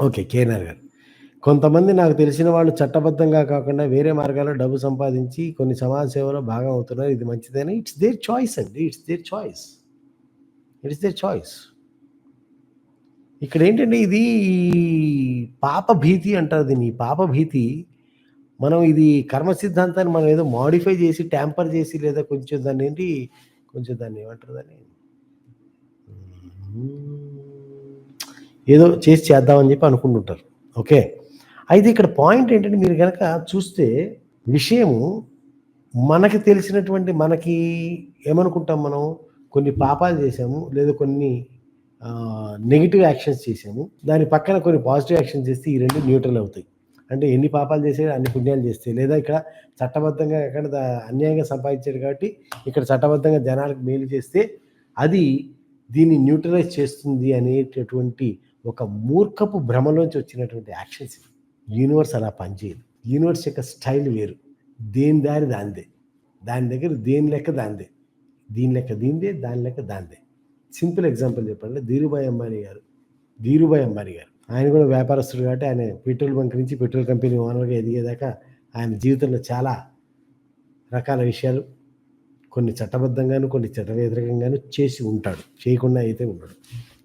Okay. KNR గారు. కొంతమంది నాకు తెలిసిన వాళ్ళు చట్టబద్ధంగా కాకుండా వేరే మార్గాల్లో డబ్బు సంపాదించి కొన్ని సమాజ సేవలో భాగం అవుతున్నారు. ఇది మంచిదని ఇట్స్ దేర్ చాయిస్ అండి. It's their choice. It's their choice. ఇక్కడ ఏంటంటే ఇది పాప భీతి అంటారు దీన్ని. ఈ పాప భీతి మనం ఇది కర్మ సిద్ధాంతాన్ని మనం ఏదో మోడిఫై చేసి, ట్యాంపర్ చేసి లేదా కొంచెం దాన్ని ఏంటి కొంచెం దాన్ని ఏమంటారు దాన్ని? ఏదో చేసి చేద్దామని చెప్పి అనుకుంటుంటారు. ఓకే. అయితే ఇక్కడ పాయింట్ ఏంటంటే మీరు కనుక చూస్తే విషయము మనకి తెలిసినటువంటి మనకి ఏమనుకుంటాం మనం కొన్ని పాపాలు చేసాము లేదా కొన్ని నెగిటివ్ యాక్షన్స్ చేసాము దాని పక్కన కొన్ని పాజిటివ్ యాక్షన్స్ చేస్తే ఈ రెండు న్యూట్రల్ అవుతాయి. అంటే ఎన్ని పాపాలు చేసే అన్ని పుణ్యాలు చేస్తాయి. లేదా ఇక్కడ చట్టబద్ధంగా ఎక్కడ అన్యాయంగా సంపాదించాడు కాబట్టి ఇక్కడ చట్టబద్ధంగా జనాలకు మేలు చేస్తే అది దీన్ని న్యూట్రలైజ్ చేస్తుంది అనేటటువంటి ఒక మూర్ఖపు భ్రమలోంచి వచ్చినటువంటి యాక్షన్స్ యూనివర్స్ అలా పనిచేయదు. యూనివర్స్ యొక్క స్టైల్ వేరు. దేని దారి దానిదే. దాని దగ్గర దేని లెక్క దానిదే. దీని లెక్క దీనిదే, దాని లెక్క దానిదే. సింపుల్ ఎగ్జాంపుల్ చెప్పాలంటే ధీరుభాయ్ అంబానీ గారు. ధీరుభాయ్ అంబానీ గారు. ఆయన కూడా వ్యాపారస్తుడు కాబట్టి ఆయన పెట్రోల్ బంక్ నుంచి పెట్రోల్ కంపెనీ ఓనర్‌గా ఎదిగేదాకా ఆయన జీవితంలో చాలా రకాల విషయాలు కొన్ని చట్టబద్ధంగాను, కొన్ని చట్ట వ్యతిరేకంగాను చేసి ఉంటాడు. చేయకుండా అయితే ఉండడు.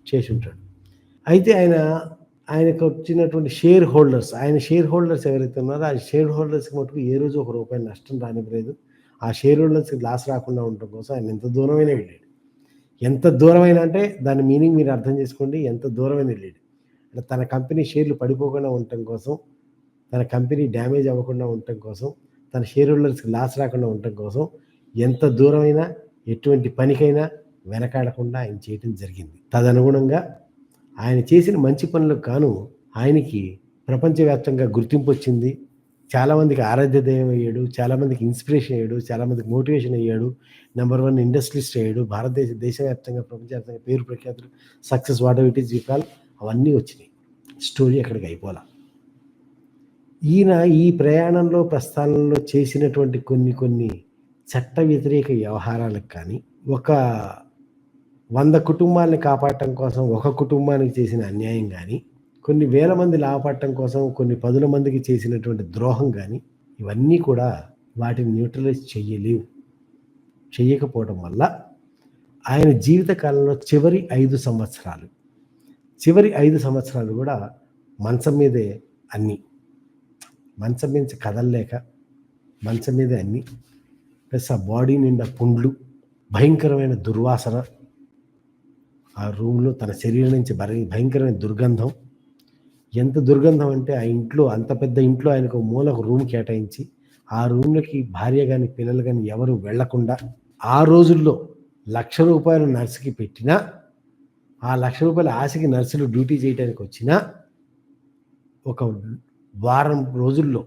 చేసి ఉంటాడు. అయితే ఆయన ఆయనకు వచ్చినటువంటి షేర్ హోల్డర్స్ ఆయన షేర్ హోల్డర్స్ ఎవరైతే ఉన్నారో ఆ షేర్ హోల్డర్స్‌కి మటుకు ఏ రోజు ఒక రూపాయి నష్టం రానివ్వలేదు. ఆ షేర్ హోల్డర్స్‌కి లాస్ రాకుండా ఉండటం కోసం ఆయన ఎంత దూరమైన వెళ్ళాడు. ఎంత దూరమైన అంటే దాని మీనింగ్ మీరు అర్థం చేసుకోండి. ఎంత దూరమైన వెళ్ళాడు. అంటే తన కంపెనీ షేర్లు పడిపోకుండా ఉండటం కోసం, తన కంపెనీ డ్యామేజ్ అవ్వకుండా ఉండటం కోసం, తన షేర్ హోల్డర్స్‌కి లాస్ రాకుండా ఉండటం కోసం ఎంత దూరమైనా ఎటువంటి పనికైనా వెనకాడకుండా ఆయన చేయటం జరిగింది. తదనుగుణంగా ఆయన చేసిన మంచి పనులకు గాను ఆయనకి ప్రపంచవ్యాప్తంగా గుర్తింపు వచ్చింది. చాలామందికి ఆరాధ్య దైవం అయ్యాడు. చాలామందికి ఇన్స్పిరేషన్ అయ్యాడు. చాలామందికి మోటివేషన్ అయ్యాడు. నంబర్ 1 ఇండస్ట్రియలిస్ట్ అయ్యాడు. భారతదేశ దేశవ్యాప్తంగా, ప్రపంచవ్యాప్తంగా పేరు ప్రఖ్యాతులు success whatever it is you call అవన్నీ వచ్చినాయి. స్టోరీ అక్కడికి అయిపోలా. ఈయన ఈ ప్రయాణంలో ప్రస్థానంలో చేసినటువంటి కొన్ని కొన్ని చట్ట వ్యతిరేక వ్యవహారాలకు కానీ, ఒక వంద కుటుంబాన్ని కాపాడటం కోసం ఒక కుటుంబానికి చేసిన అన్యాయం కానీ కొన్ని వేల మంది లాభపడటం కోసం కొన్ని పదుల మందికి చేసినటువంటి ద్రోహం కానీ ఇవన్నీ కూడా వాటిని న్యూట్రలైజ్ చెయ్యలేవు. చెయ్యకపోవడం వల్ల ఆయన జీవిత కాలంలో చివరి ఐదు సంవత్సరాలు, చివరి ఐదు సంవత్సరాలు కూడా మంచం మీదే అన్నీ. మంచం మీద నుంచి కదలలేక మంచం మీదే అన్నీ. ప్లస్ ఆ బాడీ నిండా పుండ్లు, భయంకరమైన దుర్వాసన. ఆ రూమ్‌లో తన శరీరం నుంచి భర భయంకరమైన దుర్గంధం. ఎంత దుర్గంధం అంటే ఆ ఇంట్లో అంత పెద్ద ఇంట్లో ఆయనకు మూల ఒక రూమ్ కేటాయించి, ఆ రూమ్‌లోకి భార్య కానీ పిల్లలు కానీ ఎవరు వెళ్ళకుండా ఆ రోజుల్లో లక్ష రూపాయలు నర్సుకి పెట్టినా, ఆ లక్ష రూపాయల ఆశకి నర్సులు డ్యూటీ చేయటానికి వచ్చినా, ఒక వారం రోజుల్లో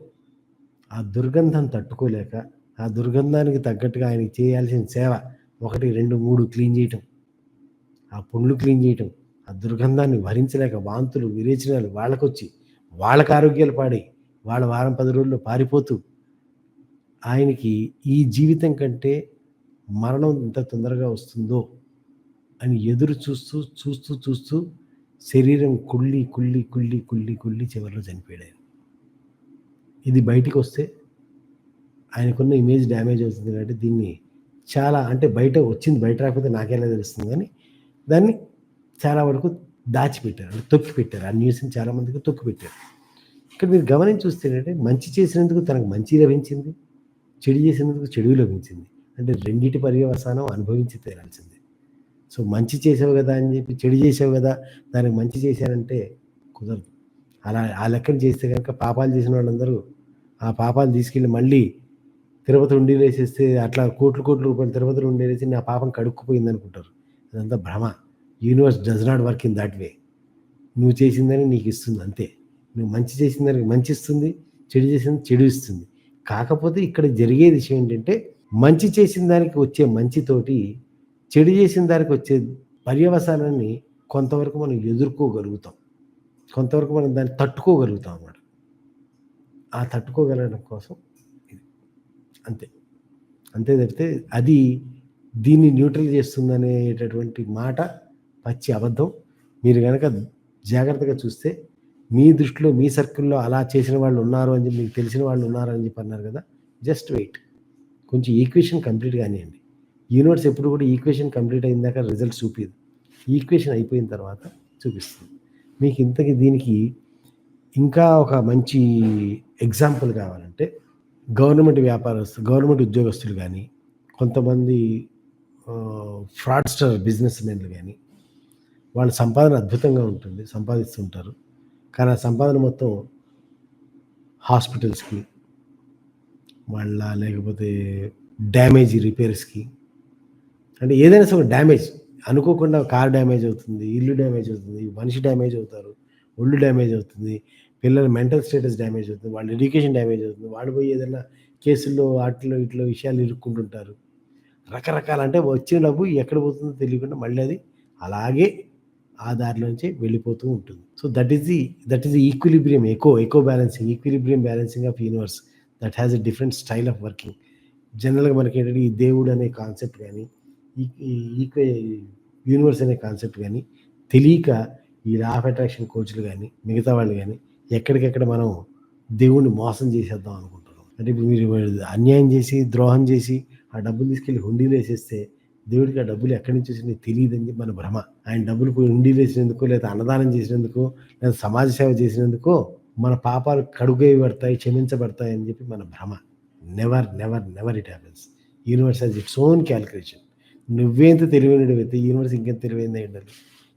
ఆ దుర్గంధం తట్టుకోలేక, ఆ దుర్గంధానికి తగ్గట్టుగా ఆయనకి చేయాల్సిన సేవ 1, 2, 3 క్లీన్ చేయటం. ఆ పుండ్లు క్లీన్ చేయటం. ఆ దుర్గంధాన్ని భరించలేక వాంతులు, విరేచనాలు వాళ్ళకొచ్చి, వాళ్ళకి ఆరోగ్యాలు పాడి వాళ్ళ వారం పది రోజుల్లో పారిపోతూ, ఆయనకి ఈ జీవితం కంటే మరణం ఎంత తొందరగా వస్తుందో అని ఎదురు చూస్తూ, చూస్తూ, చూస్తూ శరీరం కుళ్ళి, కుళ్ళి, కుళ్ళి, కుళ్ళి, కుళ్ళి చివరిలో చనిపోయాడు ఇది బయటికొస్తే ఆయనకున్న ఇమేజ్ డ్యామేజ్ అవుతుంది కాబట్టి దీన్ని చాలా అంటే బయట వచ్చింది బయట రాకపోతే నాకెలా తెలుస్తుంది కానీ దాన్ని చాలా వరకు దాచిపెట్టారు. అంటే తొక్కిపెట్టారు. ఆ న్యూస్‌ని చాలామందికి తొక్కిపెట్టారు. ఇక్కడ మీరు గమనించి చూస్తే ఏంటంటే మంచి చేసినందుకు తనకు మంచి లభించింది. చెడు చేసినందుకు చెడు లభించింది. అంటే రెండింటి పర్యవసానం అనుభవించి తీరాల్సిందే. సో, మంచి చేసావు కదా అని చెప్పి చెడు చేసావు కదా దానికి మంచి చేశానంటే కుదరదు. అలా ఆ లెక్కన చేస్తే కనుక పాపాలు చేసిన వాళ్ళందరూ ఆ పాపాలు తీసుకెళ్ళి మళ్ళీ తిరుపతి హుండీలేసేస్తే అట్లా కోట్లు, కోట్ల రూపాయలు తిరుపతిలో హుండీలేసి నా పాపం కడుక్కుపోయిందనుకుంటారు. అదంతా భ్రమ. Universe does not work in that way. నువ్వు చేసిందని నీకు ఇస్తుంది అంతే. నువ్వు మంచి చేసిన దానికి మంచి ఇస్తుంది. చెడు చేసింది చెడు ఇస్తుంది. కాకపోతే ఇక్కడ జరిగే విషయం ఏంటంటే, మంచి చేసిన దానికి వచ్చే మంచితోటి, చెడు చేసిన దానికి వచ్చే పర్యవసానాన్ని కొంతవరకు మనం ఎదుర్కోగలుగుతాం. కొంతవరకు మనం దాన్ని తట్టుకోగలుగుతాం అన్నమాట. ఆ తట్టుకోగలడం కోసం ఇది. అంతే. అంతే తప్పితే అది దీన్ని న్యూట్రల్ చేస్తుందనేటటువంటి మాట పచ్చి అబద్ధం. మీరు కనుక జాగ్రత్తగా చూస్తే మీ దృష్టిలో మీ సర్కిల్లో అలా చేసిన వాళ్ళు ఉన్నారు అని చెప్పి మీకు తెలిసిన వాళ్ళు ఉన్నారు అని చెప్పి అన్నారు కదా జస్ట్ వెయిట్. కొంచెం ఈక్వేషన్ కంప్లీట్ కానివ్వండి. యూనివర్స్ ఎప్పుడు కూడా ఈక్వేషన్ కంప్లీట్ అయిన దాకా రిజల్ట్ చూపించదు ఈక్వేషన్ అయిపోయిన తర్వాత చూపిస్తుంది. మీకు ఇంతకి దీనికి ఇంకా ఒక మంచి ఎగ్జాంపుల్ కావాలంటే గవర్నమెంట్ వ్యాపారస్తులు గవర్నమెంట్ ఉద్యోగస్తులు కానీ కొంతమంది ఫ్రాడ్స్టర్ బిజినెస్ మెన్లు కానీ వాళ్ళ సంపాదన అద్భుతంగా ఉంటుంది సంపాదిస్తుంటారు. కానీ ఆ సంపాదన మొత్తం హాస్పిటల్స్కి వాళ్ళ లేకపోతే డ్యామేజ్ రిపేర్స్కి అంటే ఏదైనా సరే డ్యామేజ్ అనుకోకుండా కార్ డ్యామేజ్ అవుతుంది ఇల్లు డ్యామేజ్ అవుతుంది మనిషి డ్యామేజ్ అవుతారు ఒళ్ళు డ్యామేజ్ అవుతుంది పిల్లల మెంటల్ స్టేటస్ డ్యామేజ్ అవుతుంది వాళ్ళ ఎడ్యుకేషన్ డ్యామేజ్ అవుతుంది వాళ్ళు పోయి ఏదైనా కేసుల్లో వాటిలో ఇట్లా విషయాలు ఇరుక్కుంటుంటారు. రకరకాల అంటే వచ్చిన డబ్బు ఎక్కడ పోతుందో తెలియకుండా మళ్ళీ అది అలాగే ఆ దారిలోంచి వెళ్ళిపోతూ ఉంటుంది. So that is the that is the equilibrium eco eco balancing equilibrium balancing of universe that has a different style of working జనరల్గా మనకి ఏంటంటే ఈ దేవుడు అనే కాన్సెప్ట్ కానీ ఈక్వ యూనివర్స్ అనే కాన్సెప్ట్ కానీ తెలియక ఈ లా ఆఫ్ అట్రాక్షన్ కోచ్లు కానీ మిగతా వాళ్ళు కానీ ఎక్కడికెక్కడ మనం దేవుణ్ణి మోసం చేసేద్దాం అనుకుంటున్నాం. అంటే ఇప్పుడు మీరు అన్యాయం చేసి ద్రోహం చేసి ఆ డబ్బులు తీసుకెళ్ళి హుండీలో వేసేస్తే దేవుడికి ఆ డబ్బులు ఎక్కడి నుంచి వచ్చినాయి తెలియదని మన భ్రమ. ఆయన డబ్బులు పోయి హుండీలు వేసినందుకు లేదా అన్నదానం చేసినందుకు లేదా సమాజ సేవ చేసినందుకు మన పాపాలు కడుగేయబడతాయి క్షమించబడతాయి అని చెప్పి మన భ్రమ. Never never never it happens universe has its own calculation నువ్వేంత తెలివైనడు అయితే యూనివర్స్ ఇంకెంత తెలివైందే ఉండాలి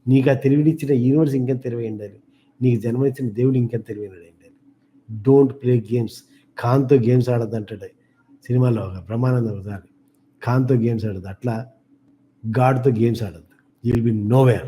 నీకు ఆ తెలివినిచ్చిన యూనివర్స్ ఇంకెంత తెలివై ఉండాలి నీకు జన్మనిచ్చిన దేవుడు ఇంకెంత తెలివైనడు ఉండాలి డోంట్ ప్లే గేమ్స్ కాన్తో గేమ్స్ ఆడద్దు అంటాడు సినిమాలో ఒక బ్రహ్మానందం ఉదాహరణ ఖాన్తో గేమ్స్ ఆడదు. అట్లా గాడ్తో games ఆడద్దు. You will be nowhere